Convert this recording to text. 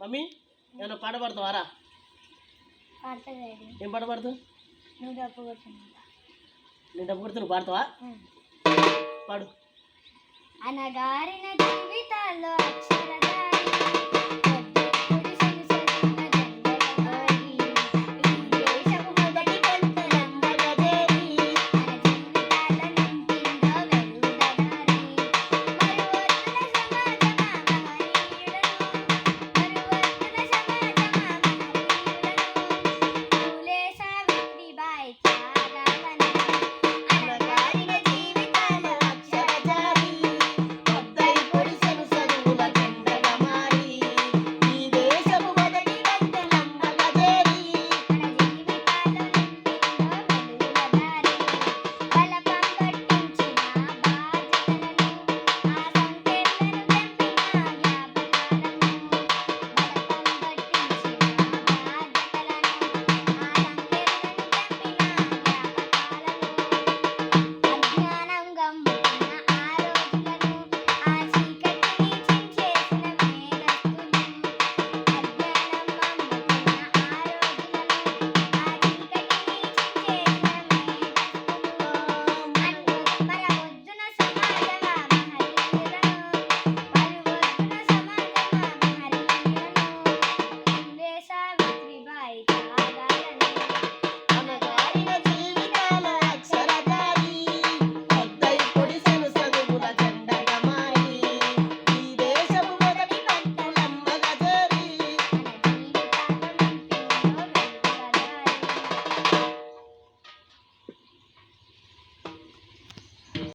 Mummy నేను పాట పాడతావారా? పాడతా ఏం పాట పాడుతావు? నువ్వు డప్పు కొట్టినా నేను డబ్బు కొడుతు నువ్వు పాడతావా? పాడు. అనగారిన జీవ